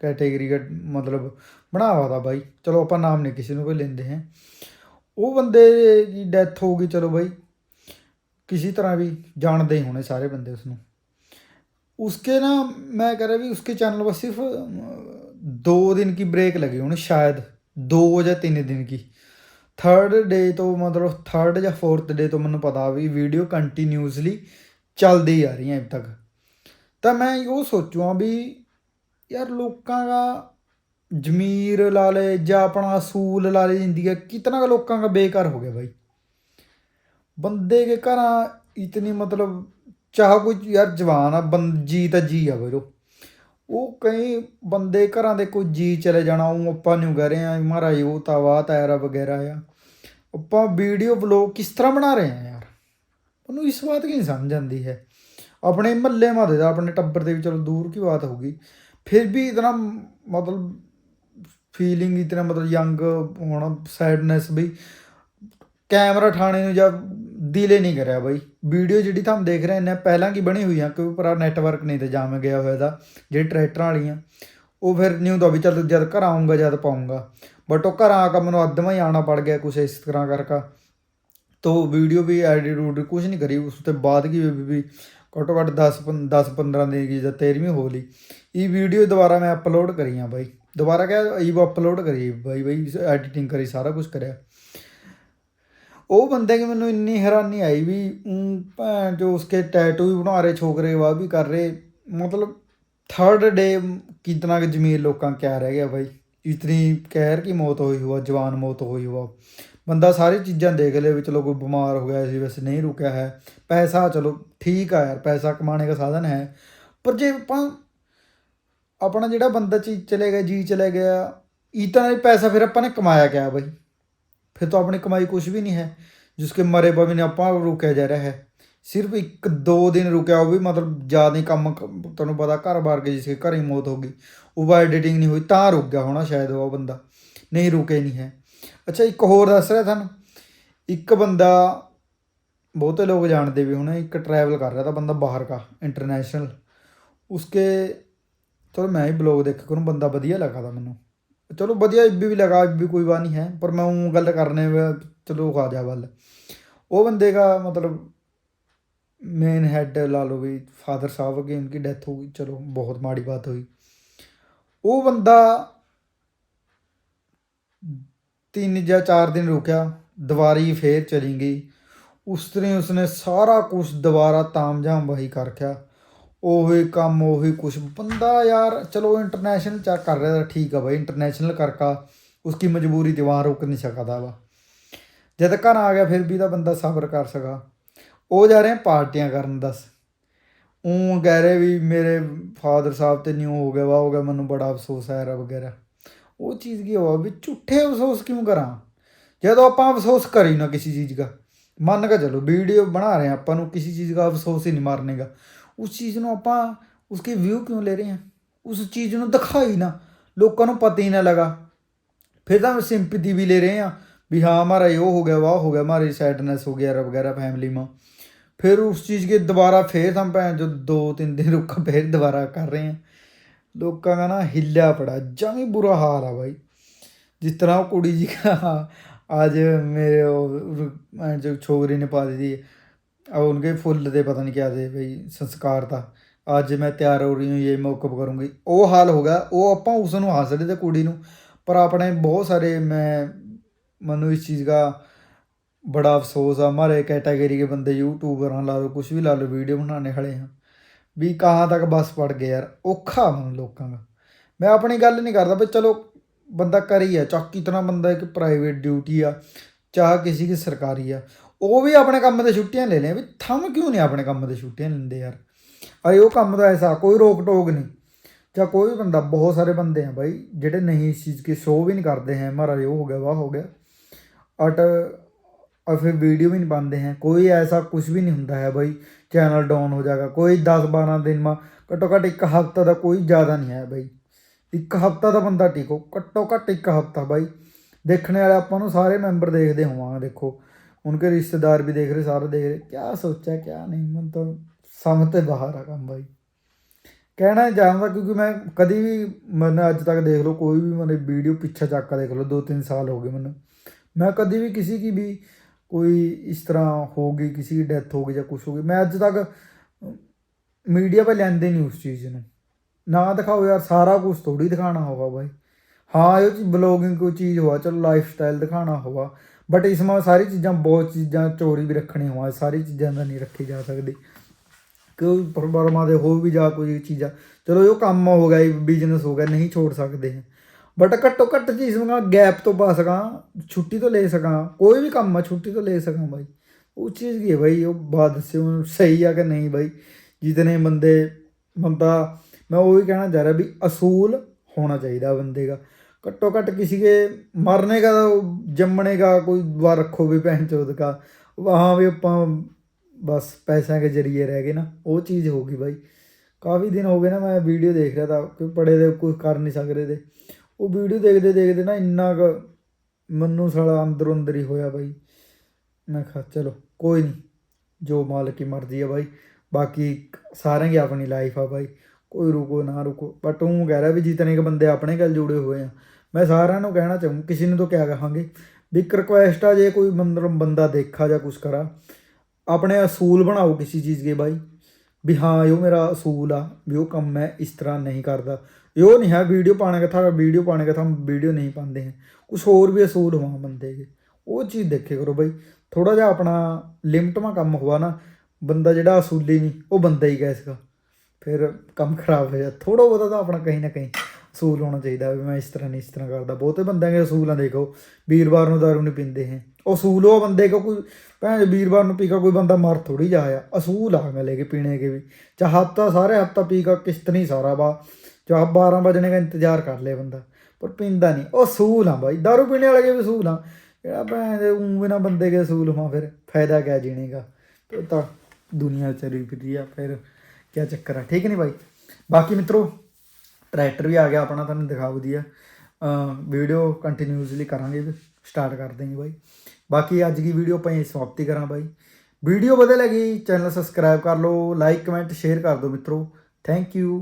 ਕੈਟੇਗਰੀ ਦਾ ਮਤਲਬ ਬਣਾਵਾ ਦਾ ਬਾਈ ਚਲੋ ਆਪਾਂ ਨਾਮ ਨਹੀਂ ਕਿਸੇ ਨੂੰ ਕੋਈ ਲੈਂਦੇ ਹੈ ਉਹ ਬੰਦੇ ਦੀ ਡੈਥ ਹੋ ਗਈ ਚਲੋ ਬਾਈ ਕਿਸੇ ਤਰ੍ਹਾਂ ਵੀ ਜਾਣਦੇ ਹੀ ਹੋਣੇ ਸਾਰੇ ਬੰਦੇ ਉਸ ਨੂੰ उसके ना मैं कह रहा भी उसके चैनल पर सिर्फ अ, दो दिन की ब्रेक लगी उन्हें शायद दो या तीन दिन की थर्ड डे तो मतलब थर्ड या फोर्थ डे तो मैंने पता भी वीडियो कंटिन्यूसली ਚੱਲਦੀ ਆ ਰਹੀਆਂ ਅਬ ਤੱਕ ਤਾਂ ਮੈਂ ਉਹ ਸੋਚੂਆਂ ਵੀ ਯਾਰ ਲੋਕਾਂ ਦਾ ਜ਼ਮੀਰ ਲਾ ਲੇ ਜਾਂ ਆਪਣਾ ਅਸੂਲ ਲਾ ਲੇ ਜ਼ਿੰਦਗੀ का, कितना का लोगों का बेकार हो गया भाई ਬੰਦੇ ਕੇ ਘਰਾਂ ਇਤਨੀ ਮਤਲਬ ਚਾਹ ਕੋਈ ਯਾਰ ਜਵਾਨ ਆ ਬੰ ਜੀ ਤਾਂ ਜੀ ਆ ਵੀਰੋ ਉਹ ਕਈ ਬੰਦੇ ਘਰਾਂ ਦੇ ਕੋਈ ਜੀ ਚਲੇ ਜਾਣਾ ਉਹ ਆਪਾਂ ਨੂੰ ਕਹਿ ਰਹੇ ਆ ਮਹਾਰਾਜ ਉਹ ਤਾਂ ਵਾ ਤਾਇਰਾ ਵਗੈਰਾ ਆ ਆਪਾਂ ਵੀਡੀਓ ਵਲੌਗ ਕਿਸ ਤਰ੍ਹਾਂ ਬਣਾ ਰਹੇ ਆ ਯਾਰ ਉਹਨੂੰ ਇਸ ਬਾਤ ਕੀ ਨਹੀਂ ਸਮਝ ਆਉਂਦੀ ਹੈ ਆਪਣੇ ਮਹੱਲੇ ਮਾਦੇ ਦਾ ਆਪਣੇ ਟੱਬਰ ਦੇ ਵੀ ਚਲੋ ਦੂਰ ਕੀ ਬਾਤ ਹੋਗੀ ਫਿਰ ਵੀ ਇਤਨਾ ਮਤਲਬ ਫੀਲਿੰਗ ਇਤਨਾ ਮਤਲਬ ਯੰਗ ਹੋਣਾ ਸੈਡਨੈਸ ਬਈ। ਕੈਮਰਾ ਠਾਣੇ ਨੂੰ ਜਾਂ ਦਿਲੇ ਨਹੀਂ ਕਰਿਆ ਬਾਈ। ਵੀਡੀਓ ਜਿਹੜੀ ਤੁਹਾਨੂੰ ਦੇਖ ਰਹੇ ਨੇ ਪਹਿਲਾਂ ਕੀ ਬਣੀ ਹੋਈ ਆ ਕਿਉਂਕਿ ਪਰਾ ਨੈਟਵਰਕ ਨਹੀਂ ਤੇ ਜਾਮ ਗਿਆ ਹੋਇਆ ਦਾ ਜਿਹੜੀ ਟਰੈਕਟਰਾਂ ਵਾਲੀਆਂ। ਉਹ ਫਿਰ ਨਿਊ ਦਾ ਵੀ ਚੱਲ ਜਦ ਘਰ ਆਉਂਗਾ ਜਦ ਪਾਉਂਗਾ ਬਟ ਉਹ ਘਰ ਆ ਕੇ ਮੈਨੂੰ ਅੱਧਵਾਂ ਹੀ ਆਣਾ ਪੜ ਗਿਆ ਕੁਛ ਇਸ ਤਰ੍ਹਾਂ ਕਰਕਾ। ਤੋ ਵੀਡੀਓ ਵੀ ਐਡਿਟ ਉਡ ਕੁਝ ਨਹੀਂ ਕਰੀ, ਉਸ ਤੋਂ ਬਾਅਦ ਕੀ ਵੀ ਘੱਟੋ ਘੱਟ 10 10 15 ਦਿਨ ਦੀ ਜਾਂ 13ਵੀਂ ਹੋ ਲਈ। ਇਹ ਵੀਡੀਓ ਦੁਬਾਰਾ ਮੈਂ ਅਪਲੋਡ ਕਰੀ ਆ ਬਾਈ। ਦੁਬਾਰਾ ਕਿਹਾ, ਇਹ ਅਪਲੋਡ ਕਰੀ, ਬਾਈ ਬਾਈ ਐਡੀਟਿੰਗ ਕਰੀ, ਸਾਰਾ ਕੁਝ ਕਰਿਆ। ਉਹ ਬੰਦੇ ਕਿ ਮੈਨੂੰ ਇੰਨੀ ਹੈਰਾਨੀ ਆਈ ਵੀ ਭੈਣ ਜੋ ਉਸਕੇ ਟੈਟੂ ਵੀ ਬਣਾ ਰਹੇ ਛੋਕਰੇ ਵਾ ਵੀ ਕਰ ਰਹੇ, ਮਤਲਬ ਥਰਡ ਡੇ ਕਿਤਨਾ ਕਿ ਜ਼ਮੀਰ ਲੋਕਾਂ ਕਿਆ ਰਹਿ ਗਿਆ ਬਾਈ, ਇਤਨੀ ਕਹਿਰ ਕੀ ਮੌਤ ਹੋਈ ਹੁਆ, ਜਵਾਨ ਮੌਤ ਹੋਈ ਹੁਆ। ਬੰਦਾ ਸਾਰੀ ਚੀਜ਼ਾਂ ਦੇਖ ਲੇ ਵੀ ਚਲੋ ਕੋਈ ਬਿਮਾਰ ਹੋ ਗਿਆ ਸੀ ਵੈਸੇ ਨਹੀਂ ਰੁਕਿਆ ਹੈ। ਪੈਸਾ ਚਲੋ ਠੀਕ ਆ ਯਾਰ, ਪੈਸਾ ਕਮਾਣੇ ਦਾ ਸਾਧਨ ਹੈ। ਪਰ ਜੇ ਆਪਾਂ ਆਪਣਾ ਜਿਹੜਾ ਬੰਦਾ ਚੀ ਚਲੇ ਗਿਆ, ਜੀ ਚਲੇ ਗਿਆ ਇਹ ਤਾਂ ਪੈਸਾ ਫਿਰ ਆਪਾਂ ਨੇ ਕਮਾਇਆ ਗਿਆ ਬਾਈ? ਫਿਰ ਤਾਂ ਆਪਣੀ ਕਮਾਈ ਕੁਝ ਵੀ ਨਹੀਂ ਹੈ, ਜਿਸ ਜਿਸਕੇ ਮਰੇ ਬਵੀ ਨੇ ਆਪਾਂ ਰੁਕਿਆ ਜਾ ਰਿਹਾ ਹੈ। ਸਿਰਫ ਇੱਕ ਦੋ ਦਿਨ ਰੁਕਿਆ, ਉਹ ਵੀ ਮਤਲਬ ਜ਼ਿਆਦਾ ਹੀ ਕੰਮ ਤੁਹਾਨੂੰ ਪਤਾ ਘਰ ਬਾਰ ਕੇ ਜਿਸਕੇ ਘਰ ਹੀ ਮੌਤ ਹੋ ਗਈ, ਉਹ ਵਾ ਐਡੀਟਿੰਗ ਨਹੀਂ ਹੋਈ, ਤਾਂ ਰੁਕ ਗਿਆ ਹੋਣਾ ਸ਼ਾਇਦ ਉਹ ਬੰਦਾ, ਨਹੀਂ ਰੁਕੇ ਨਹੀਂ ਹੈ। ਅੱਛਾ, ਇੱਕ ਹੋਰ ਦੱਸ ਰਿਹਾ ਤੁਹਾਨੂੰ, ਇੱਕ ਬੰਦਾ, ਬਹੁਤੇ ਲੋਕ ਜਾਣਦੇ ਵੀ ਹੁਣ, ਇੱਕ ਟਰੈਵਲ ਕਰ ਰਿਹਾ ਤਾਂ ਬੰਦਾ ਬਾਹਰ ਦਾ ਇੰਟਰਨੈਸ਼ਨਲ ਉਸਕੇ ਚਲੋ ਮੈਂ ਹੀ ਬਲੌਗ ਦੇਖਿਆ ਉਹਨੂੰ ਬੰਦਾ ਵਧੀਆ ਲੱਗਦਾ ਮੈਨੂੰ। ਚਲੋ ਵਧੀਆ ਇੱਬੀ ਵੀ ਲਗਾ, ਇੱਬੀ ਕੋਈ ਬਾਤ ਨਹੀਂ ਹੈ, ਪਰ ਮੈਂ ਉਹ ਗੱਲ ਕਰਨੇ ਚਲੋ ਆ ਜਾ ਵੱਲ। ਉਹ ਬੰਦੇ ਦਾ ਮਤਲਬ ਮੇਨ ਹੈੱਡ ਲਾ ਲਓ ਵੀ ਫਾਦਰ ਸਾਹਿਬ ਅਗੇ ਉਨਕੀ ਡੈਥ ਹੋ ਗਈ, ਚਲੋ ਬਹੁਤ ਮਾੜੀ ਬਾਤ ਹੋਈ। ਉਹ ਬੰਦਾ ਤਿੰਨ ਜਾਂ ਚਾਰ ਦਿਨ ਰੁਕਿਆ, ਦੁਬਾਰੀ ਫੇਰ ਚਲੀ ਗਈ। ਉਸ ਤਰ੍ਹਾਂ ਉਸਨੇ ਸਾਰਾ ਕੁਝ ਦੁਬਾਰਾ ਤਾਮਝਾਮ ਵਹੀ ਕਰ ਰੱਖਿਆ। ਉਹੀ ਕੰਮ, ਉਹੀ ਕੁਛ। ਬੰਦਾ ਯਾਰ, ਚਲੋ ਇੰਟਰਨੈਸ਼ਨਲ ਚੈੱਕ ਕਰ ਰਿਹਾ ਤਾਂ ਠੀਕ ਆ ਬਾਈ ਇੰਟਰਨੈਸ਼ਨਲ ਕਰਕਾ ਉਸकी ਮਜਬੂਰੀ ਤੇ ਵਹਾਂ ਰੁਕ ਨਹੀਂ ਸਕਦਾ ਵਾ। ਜਦ ਘਰ ਆ ਗਿਆ, ਫਿਰ ਵੀ ਤਾਂ ਬੰਦਾ ਸਬਰ ਕਰ ਸਕਾ ਉਹ ਜਾ ਰਹੇ ਪਾਰਟੀਆਂ ਕਰਨ, ਦੱਸ। ਉਹ ਕਹਿ ਰਹੇ ਵੀ ਮੇਰੇ ਫਾਦਰ ਸਾਹਿਬ ਤੇ ਨਿਊ ਹੋ ਗਿਆ, ਵਾ ਹੋ ਗਿਆ, ਮੈਨੂੰ ਬੜਾ ਅਫਸੋਸ ਹੈ ਰਿਹਾ ਵਗੈਰਾ। ਉਹ ਚੀਜ਼ ਕੀ ਹੋਆ ਵੀ ਝੂਠੇ ਅਫਸੋਸ ਕਿਉਂ ਕਰਾਂ? ਜਦੋਂ ਆਪਾਂ ਅਫਸੋਸ ਕਰੀ ਨਾ ਕਿਸੇ ਚੀਜ਼ ਦਾ, ਮੰਨ ਕੇ ਚਲੋ, ਵੀਡੀਓ ਬਣਾ ਰਹੇ ਹਾਂ ਆਪਾਂ ਨੂੰ, ਕਿਸੇ ਚੀਜ਼ ਦਾ ਅਫਸੋਸ ਹੀ ਨਹੀਂ ਮਾਰਨੇ ਉਸ ਚੀਜ਼ ਨੂੰ ਆਪਾਂ ਉਸਕੇ ਵਿਊ ਕਿਉਂ ਲੈ ਰਹੇ ਹਾਂ ਉਸ ਚੀਜ਼ ਨੂੰ ਦਿਖਾਈ ਨਾ ਲੋਕਾਂ ਨੂੰ ਪਤਾ ਹੀ ਨਾ ਲਗਾ ਫਿਰ ਤਾਂ ਸਿੰਪਥੀ ਵੀ ਲੈ ਰਹੇ ਹਾਂ ਵੀ ਹਾਂ हमारा ये हो गया वाह हो गया हमारी सैडनेस हो गया वगैरह फैमिली में फिर उस चीज़ के दोबारा फिर हम भैन जो दो तीन दिन रुका फिर दोबारा कर रहे हैं ਲੋਕਾਂ ਦਾ ਨਾ ਹਿੱਲਿਆ ਪੜਾ ਜਮੀ ਬੁਰਾ ਹਾਲ ਆ ਬਾਈ ਜਿਸ ਤਰ੍ਹਾਂ ਉਹ ਕੁੜੀ ਜੀ का आज मेरे वो अ, जो छोकरी ने पा दी और उनके ਫੁੱਲ ਦੇ ਪਤਾ ਨਹੀਂ क्या ਦੇ ਬਈ ਸੰਸਕਾਰ ਦਾ ਅੱਜ ਮੈਂ ਤਿਆਰ ਹੋ ਰਹੀ ਹਾਂ ਇਹ ਮੈਂ ਕਰੂੰਗੀ। ਉਹ ਹਾਲ ਹੋ ਗਿਆ, ਉਹ ਆਪਾਂ ਉਸ ਨੂੰ ਹਾਸੜੇ ਤੇ ਕੁੜੀ ਨੂੰ। ਪਰ ਆਪਣੇ ਬਹੁਤ ਸਾਰੇ ਮੈਂ ਮੈਨੂੰ ਇਸ ਚੀਜ਼ ਦਾ ਬੜਾ ਅਫਸੋਸ ਆ, ਮਾਰੇ ਕੈਟਾਗਰੀ ਦੇ ਬੰਦੇ ਯੂਟਿਊਬਰਾਂ ਲਾ ਲਓ ਕੁਝ ਵੀ ਲਾ ਲਓ ਵੀਡੀਓ ਬਣਾਉਣੇ ਖੜੇ ਆ ਵੀ ਕਹਾਂ ਤੱਕ ਬਸ ਪੜ ਗਏ ਯਾਰ, ਔਖਾ ਹੁਣ ਲੋਕਾਂ ਦਾ। ਮੈਂ ਆਪਣੀ ਗੱਲ ਨਹੀਂ ਕਰਦਾ ਪਰ ਚਲੋ, ਬੰਦਾ ਕਰ ਹੀ ਆ, ਚੱਕ ਇਤਨਾ ਬੰਦਾ ਇੱਕ ਪ੍ਰਾਈਵੇਟ ਡਿਊਟੀ ਆ, ਚਾਹ ਕਿਸੇ ਦੀ ਸਰਕਾਰੀ ਆ। ਉਹ ਵੀ ਆਪਣੇ ਕੰਮ ਤੇ ਛੁੱਟੀਆਂ ਲੈ ਲਿਆ ਵੀ ਥਮ ਕਿਉਂ ਨਹੀਂ ਆਪਣੇ ਕੰਮ ਤੇ ਛੁੱਟੀਆਂ ਲੈਂਦੇ ਯਾਰ ਅਰੇ ਉਹ ਕੰਮ ਦਾ ਐਸਾ ਕੋਈ ਰੋਕ ਟੋਕ ਨਹੀਂ ਜਾਂ ਕੋਈ ਵੀ ਬੰਦਾ ਬਹੁਤ ਸਾਰੇ ਬੰਦੇ ਆ ਭਾਈ ਜਿਹੜੇ ਨਹੀਂ ਇਸ ਚੀਜ਼ की शो भी नहीं करते हैं हमारा ये हो गया वाह हो गया अट और फिर वीडियो भी नहीं बनाते हैं कोई ऐसा कुछ भी नहीं ਹੁੰਦਾ ਹੈ ਭਾਈ ਚੈਨਲ ਡਾਊਨ ਹੋ ਜਾਏਗਾ ਕੋਈ 10 12 ਦਿਨ ਮਾ ਘੱਟੋ ਘੱਟ ਇੱਕ ਹਫਤਾ ਦਾ ਕੋਈ ਜ਼ਿਆਦਾ ਨਹੀਂ ਹੈ ਭਾਈ ਇੱਕ ਹਫਤਾ ਦਾ ਬੰਦਾ ਟਿਕੋ ਘੱਟੋ ਘੱਟ ਇੱਕ ਹਫਤਾ ਭਾਈ ਦੇਖਣੇ ਵਾਲੇ ਆਪਾਂ ਨੂੰ ਸਾਰੇ ਮੈਂਬਰ ਦੇਖਦੇ ਹੋਵਾਂਗੇ ਦੇਖੋ उनके रिश्तेदार भी देख रहे सारे देख रहे क्या सोचा क्या नहीं मन तो समझ ਤੇ ਬਾਹਰ ਆ ਕੰਮ ਭਾਈ ਕਹਿਣਾ ਚਾਹੁੰਦਾ ਕਿਉਂਕਿ ਮੈਂ ਕਦੀ ਵੀ ਮੈਨੇ ਅੱਜ ਤੱਕ ਦੇਖ ਲਓ ਕੋਈ ਵੀ ਮੈਨੇ ਵੀਡੀਓ ਪਿੱਛੇ ਚੱਕ ਕੇ ਦੇਖ ਲਓ 2-3 ਸਾਲ ਹੋ ਗਏ ਮੈਨੂੰ ਮੈਂ ਕਦੀ ਵੀ ਕਿਸੇ ਕੀ ਵੀ ਕੋਈ ਇਸ ਤਰ੍ਹਾਂ ਹੋ ਗਈ ਕਿਸੇ ਦੀ ਡੈਥ ਹੋ ਗਈ ਜਾਂ ਕੁਝ ਹੋ ਗਈ ਮੈਂ ਅੱਜ ਤੱਕ ਮੀਡੀਆ 'ਤੇ ਲੈਂਦੇ ਨਹੀਂ ਉਸ ਚੀਜ਼ ਨੂੰ ਨਾ ਦਿਖਾਓ ਯਾਰ ਸਾਰਾ ਕੁਝ ਥੋੜੀ ਦਿਖਾਣਾ ਹੋਗਾ ਭਾਈ ਹਾਂ, ਇਹ ਚੀਜ਼ ਬਲੌਗਿੰਗ ਕੋਈ ਚੀਜ਼ ਹੋਆ, ਚਲੋ ਲਾਈਫ ਸਟਾਈਲ ਦਿਖਾਣਾ ਹੋਗਾ ਬਟ ਇਸ ਵਿੱਚ ਸਾਰੀ ਚੀਜ਼ਾਂ, ਬਹੁਤ ਚੀਜ਼ਾਂ ਚੋਰੀ ਵੀ ਰੱਖਣੀ ਹੋਆ, ਸਾਰੀ ਚੀਜ਼ਾਂ ਦਾ ਨਹੀਂ ਰੱਖੀ ਜਾ ਸਕਦੀ। ਕੋਈ ਪਰਮਾਤਮਾ ਦੇ ਹੋ ਵੀ ਜਾ ਕੋਈ ਚੀਜ਼ਾਂ, ਚਲੋ ਇਹ ਕੰਮ ਹੋ ਗਿਆ ਬਿਜ਼ਨਸ ਹੋ ਗਿਆ, ਨਹੀਂ ਛੋੜ ਸਕਦੇ ਬਟ ਘੱਟੋ ਘੱਟ ਚੀਜ਼ ਮੈਂ ਗੈਪ ਤੋਂ ਪਾ ਸਕਾਂ, ਛੁੱਟੀ ਤੋਂ ਲੈ ਸਕਾਂ, ਕੋਈ ਵੀ ਕੰਮ ਆ, ਛੁੱਟੀ ਤੋਂ ਲੈ ਸਕਾਂ ਬਾਈ। ਉਹ ਚੀਜ਼ ਕੀ ਹੈ ਬਾਈ, ਉਹ ਬਾਤ ਦੱਸਿਓ ਸਹੀ ਆ ਕਿ ਨਹੀਂ ਭਾਈ ਜਿਤਨੇ ਬੰਦੇ, ਬੰਦਾ, ਮੈਂ ਉਹ ਹੀ ਕਹਿਣਾ ਚਾਹ ਰਿਹਾ ਵੀ ਅਸੂਲ ਹੋਣਾ ਚਾਹੀਦਾ ਬੰਦੇ ਦਾ। ਘੱਟੋ ਘੱਟ ਕਿਸੇ ਕੇ ਮਰਨੇ ਦਾ ਜੰਮਣੇ ਦਾ ਕੋਈ ਦੁਆ ਰੱਖੋ ਵੀ ਭੈਣ ਚੋਦ ਦਾ ਵਾਹਾਂ ਵੀ ਆਪਾਂ ਬਸ ਪੈਸਿਆਂ ਦੇ ਜਰੀਏ ਰਹਿ ਗਏ ਨਾ, ਉਹ ਚੀਜ਼ ਹੋ ਗਈ ਬਾਈ। ਕਾਫੀ ਦਿਨ ਹੋ ਗਏ ਨਾ ਮੈਂ ਵੀਡੀਓ ਦੇਖ ਰਿਹਾ ਤਾਂ, ਕਿ ਪੜੇ ਦੇ ਕੁਝ ਕਰ ਨਹੀਂ ਸਕਦੇ ਰਹੇ ਉਹ ਵੀਡੀਓ ਦੇਖਦੇ ਦੇਖਦੇ ਨਾ ਇੰਨਾ ਕੁ ਮੰਨੂ ਸਾਲਾ ਅੰਦਰੋਂ ਅੰਦਰ ਹੀ ਹੋਇਆ ਬਾਈ। ਮੈਂ ਕਿਹਾ ਚਲੋ ਕੋਈ ਨਹੀਂ, ਜੋ ਮਾਲਕ ਮਰਜ਼ੀ ਆ ਬਾਈ। ਬਾਕੀ ਸਾਰਿਆਂ ਦੀ ਆਪਣੀ ਲਾਈਫ ਆ ਬਾਈ। ਕੋਈ ਰੁਕੋ, ਨਾ ਰੁਕੋ। ਬਟ ਉਹ ਕਹਿ ਵੀ ਜਿਤਨੇ ਕ ਬੰਦੇ ਆਪਣੇ ਗੱਲ ਜੁੜੇ ਹੋਏ ਆ, ਮੈਂ ਸਾਰਿਆਂ ਨੂੰ ਕਹਿਣਾ ਚਾਹੂੰ, ਕਿਸੇ ਨੂੰ ਤਾਂ ਕਿਆ ਕਹਾਂਗੇ? ਵੀ ਇੱਕ ਰਿਕੁਐਸਟ ਆ, ਜੇ ਕੋਈ ਮਤਲਬ ਬੰਦਾ ਦੇਖਾ ਜਾਂ ਕੁਛ ਕਰਾ, ਆਪਣੇ ਅਸੂਲ ਬਣਾਓ ਕਿਸੇ ਚੀਜ਼ ਦੇ ਬਾਈ। ਵੀ ਹਾਂ, ਇਹ ਮੇਰਾ ਅਸੂਲ ਆ, ਵੀ ਉਹ ਕੰਮ ਮੈਂ ਇਸ ਤਰ੍ਹਾਂ ਨਹੀਂ ਕਰਦਾ। ਇਹ ਨਹੀਂ ਹੈ ਵੀਡੀਓ ਪਾਣੇ ਕਥਾ ਵੀਡੀਓ ਪਾਣੇ ਕਥਾ ਵੀਡੀਓ ਨਹੀਂ ਪਾਉਂਦੇ ਹੈ। ਕੁਝ ਹੋਰ ਵੀ ਅਸੂਲ ਹੋਵਾਂ ਬੰਦੇ ਦੇ। ਉਹ ਚੀਜ਼ ਦੇਖੇ ਕਰੋ ਬਾਈ। ਥੋੜਾ ਜਿਹਾ ਆਪਣਾ ਲਿਮਟਵਾ ਕੰਮ ਹੋਵਾ ਨਾ, ਬੰਦਾ ਜਿਹੜਾ ਅਸੂਲੀ ਨਹੀਂ, ਉਹ ਬੰਦਾ ਹੀ ਕਹਿ ਸਕਦਾ। ਫਿਰ ਕੰਮ ਖਰਾਬ ਹੋ ਜਾ ਥੋੜਾ ਬਹੁਤਾ ਤਾਂ ਆਪਣਾ ਕहीं ਨਾ ਕहीं ਅਸੂਲ ਹੋਣਾ ਚਾਹੀਦਾ ਵੀ ਮੈਂ ਇਸ ਤਰ੍ਹਾਂ ਨਹੀਂ ਇਸ ਤਰ੍ਹਾਂ ਕਰਦਾ। ਬਹੁਤੇ ਬੰਦਿਆਂ ਦੇ ਅਸੂਲਾਂ ਦੇਖੋ, ਵੀਰਵਾਰ ਨੂੰ ਦਾਰੂ ਨਹੀਂ ਪੀਂਦੇ ਹੈ ਅਸੂਲ ਉਹ ਬੰਦੇ ਕੋ ਕੋਈ, ਭੈਣ ਵੀਰਵਾਰ ਨੂੰ ਪੀਕਾ ਕੋਈ ਬੰਦਾ ਮਰ ਥੋੜੀ ਜਾਇਆ। ਅਸੂਲ ਆ ਗਏ ਲੈ ਕੇ ਪੀਣੇ ਕੇ ਵੀ। ਚਾਹ ਹਫਤਾ, ਸਾਰੇ ਹਫਤਾ ਪੀਕਾ ਕਿਸ਼ਤ ਨਹੀਂ ਸਾਰਾ ਬਾ ਚਾਹ 12 ਵਜਣੇ ਦਾ ਇੰਤਜ਼ਾਰ ਕਰ ਲੇ ਬੰਦਾ, ਪਰ ਪੀਂਦਾ ਨਹੀਂ। ਉਹ ਅਸੂਲ ਆ ਬਾਈ। ਦਾਰੂ ਪੀਣੇ ਵਾਲੇ ਕੇ ਵੀ ਅਸੂਲ ਆ। ਜਿਹੜਾ ਭੈਣ ਦੇ ਉਂ ਬਿਨਾ ਬੰਦੇ ਕੇ ਅਸੂਲ ਹੋਂ ਫਿਰ ਫਾਇਦਾ ਕਿਆ ਜੀਣੇ ਦਾ ਤਾਂ ਦੁਨੀਆ ਚਲੀ ਫਿਰੀ ਆ ਫਿਰ। ਕਿਆ ਚੱਕਰ ਆ? ਠੀਕ ਨਹੀਂ ਬਾਈ? ਬਾਕੀ ਮਿੱਤਰੋ ਟਰੈਕਟਰ ਵੀ ਆ ਗਿਆ ਆਪਣਾ, ਤੁਹਾਨੂੰ ਦਿਖਾ ਵਧੀਆ। ਵੀਡੀਓ ਕੰਟੀਨਿਊਸਲੀ ਕਰਾਂਗੇ ਸਟਾਰਟ ਕਰ ਦੇਂਗੇ ਬਾਈ। ਬਾਕੀ ਅੱਜ ਦੀ ਵੀਡੀਓ ਆਪਾਂ ਇਹ ਸਮਾਪਤੀ ਕਰਾਂ ਬਾਈ। ਵੀਡੀਓ ਵਧੀਆ ਲੱਗੀ ਚੈਨਲ ਸਬਸਕ੍ਰਾਈਬ ਕਰ ਲਓ ਲਾਈਕ ਕਮੈਂਟ ਸ਼ੇਅਰ ਕਰ ਦਿਓ ਮਿੱਤਰੋ। Thank you